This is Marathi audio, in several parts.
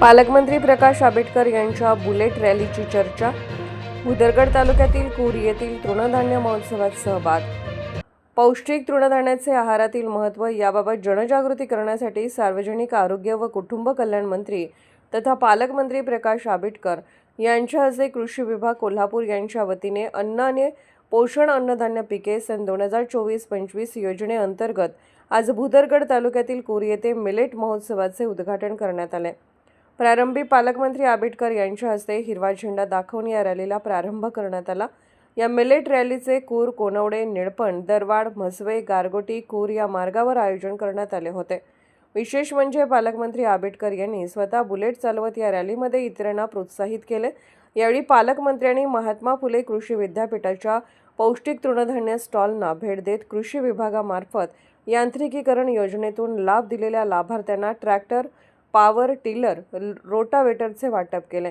पालकमंत्री प्रकाश आंबेडकर यांच्या बुलेट रॅलीची चर्चा. भुदरगड तालुक्यातील कूर येथील तृणधान्य महोत्सवात सहभाग. पौष्टिक तृणधान्याचे आहारातील महत्त्व याबाबत जनजागृती करण्यासाठी सार्वजनिक आरोग्य व कुटुंब कल्याण मंत्री तथा पालकमंत्री प्रकाश आंबेडकर यांच्या हस्ते कृषी विभाग कोल्हापूर यांच्या वतीने अन्न आणि पोषण अन्नधान्य पिके सन दोन हजार चोवीस पंचवीस योजनेअंतर्गत आज भुदरगड तालुक्यातील कोर येथे मिलेट महोत्सवाचे उद्घाटन करण्यात आले. प्रारंभी पालकमंत्री आबेडकर यांच्या हस्ते हिरवा झेंडा दाखवून या रॅलीला प्रारंभ करण्यात आला. या मिलेट रॅलीचे कूर कोनवडे निळपण दरवाड म्हसवे गारगोटी कूर या मार्गावर आयोजन करण्यात आले होते. विशेष म्हणजे पालकमंत्री आबेडकर यांनी स्वतः बुलेट चालवत या रॅलीमध्ये इतरांना प्रोत्साहित केले. यावेळी पालकमंत्र्यांनी महात्मा फुले कृषी विद्यापीठाच्या पौष्टिक तृणधान्य स्टॉलना भेट देत कृषी विभागामार्फत यांत्रिकीकरण योजनेतून लाभ दिलेल्या लाभार्थ्यांना ट्रॅक्टर पॉवर टिलर रोटावेटरचे वाटप केले.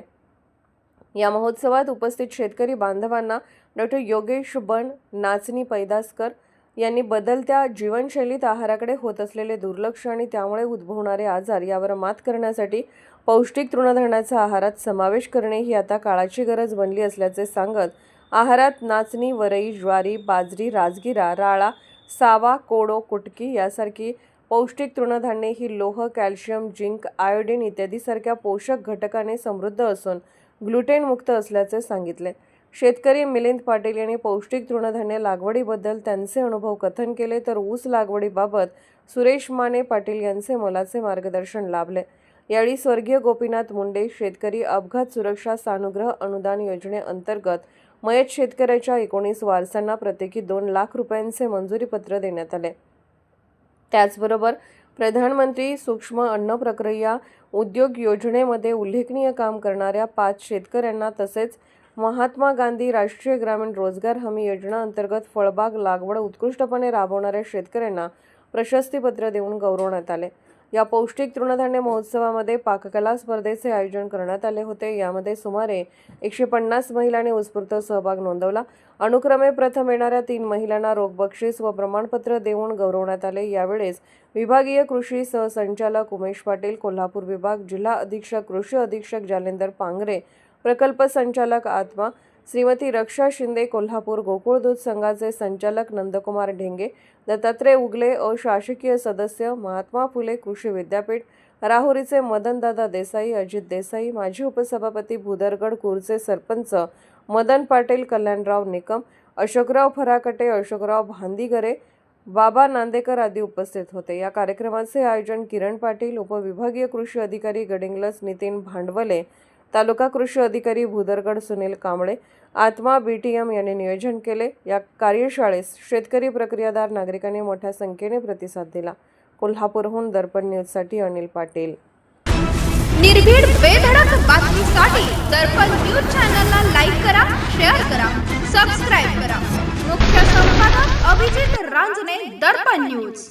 या महोत्सवात उपस्थित शेतकरी बांधवांना डॉक्टर योगेश बन नाचणी पैदासकर यांनी बदलत्या जीवनशैलीत आहाराकडे होत असलेले दुर्लक्ष आणि त्यामुळे उद्भवणारे आजार यावर मात करण्यासाठी पौष्टिक तृणधान्याचा आहारात समावेश करणे ही आता काळाची गरज बनली असल्याचे सांगत आहारात नाचणी वरई ज्वारी बाजरी राजगिरा राळा सावा कोडो कुटकी यासारखी पौष्टिक तृणधान्ये ही लोह कॅल्शियम जिंक आयोडीन इत्यादीसारख्या पोषक घटकाने समृद्ध असून ग्लुटेन मुक्त असल्याचे सांगितले. शेतकरी मिलिंद पाटील यांनी पौष्टिक तृणधान्य लागवडीबद्दल त्यांचे अनुभव कथन केले तर ऊस लागवडीबाबत सुरेश माने पाटील यांचे मोलाचे मार्गदर्शन लाभले. यावेळी स्वर्गीय गोपीनाथ मुंडे शेतकरी अपघात सुरक्षा सानुग्रह अनुदान योजनेअंतर्गत मयत शेतकऱ्याच्या एकोणीस वारसांना प्रत्येकी दोन लाख रुपयांचे मंजुरीपत्र देण्यात आले. त्याचबरोबर प्रधानमंत्री सूक्ष्म अन्न प्रक्रिया उद्योग योजनेमध्ये उल्लेखनीय काम करणाऱ्या पाच शेतकऱ्यांना तसेच महात्मा गांधी राष्ट्रीय ग्रामीण रोजगार हमी योजना अंतर्गत फळबाग लागवड उत्कृष्टपणे राबवणाऱ्या शेतकऱ्यांना प्रशस्तीपत्र देऊन गौरवण्यात आले. या पौष्टिक तृणधान्य महोत्सवामध्ये पाककला स्पर्धेचे आयोजन करण्यात आले होते. यामध्ये सुमारे एकशे पन्नास महिलांनी उत्स्फूर्त सहभाग नोंदवला. अनुक्रमे प्रथम येणाऱ्या तीन महिलांना रोख बक्षीस व प्रमाणपत्र देऊन गौरवण्यात आले. यावेळेस विभागीय कृषी सहसंचालक उमेश पाटील कोल्हापूर विभाग जिल्हा अधीक्षक कृषी अधीक्षक जालेंदर पांगरे प्रकल्प संचालक आत्मा श्रीमती रक्षा शिंदे कोल्हापूर गोकुळ दूध संघाचे संचालक नंदकुमार ढेंगे दत्तात्रय उगले अशासकीय सदस्य महात्मा फुले कृषी विद्यापीठ राहुरीचे मदनदादा देसाई अजित देसाई माजी उपसभापती भुदरगड कूरचे सरपंच मदन पाटील कल्याणराव निकम अशोकराव फराकटे अशोकराव भांदीगरे बाबा नांदेकर आदी उपस्थित होते. या कार्यक्रमाचे आयोजन किरण पाटील उपविभागीय कृषी अधिकारी गडिंगलस नितीन भांडवले तालुका कृषी अधिकारी भुदरगड सुनील कांबळे आत्मा बी टी एम यांनी नियोजन केले. या कार्यशाळेस शेतकरी प्रक्रियादार नागरिकांनी मोठ्या संख्येने प्रतिसाद दिला. कोल्हापूरहून दर्पण न्यूजसाठी अनिल पाटील. निर्भीड बेधडक बातमीसाठी दर्पण न्यूज चॅनलला लाईक करा शेअर करा सबस्क्राईब करा. मुख्य संपादक अभिजित रांजणे दर्पण न्यूज.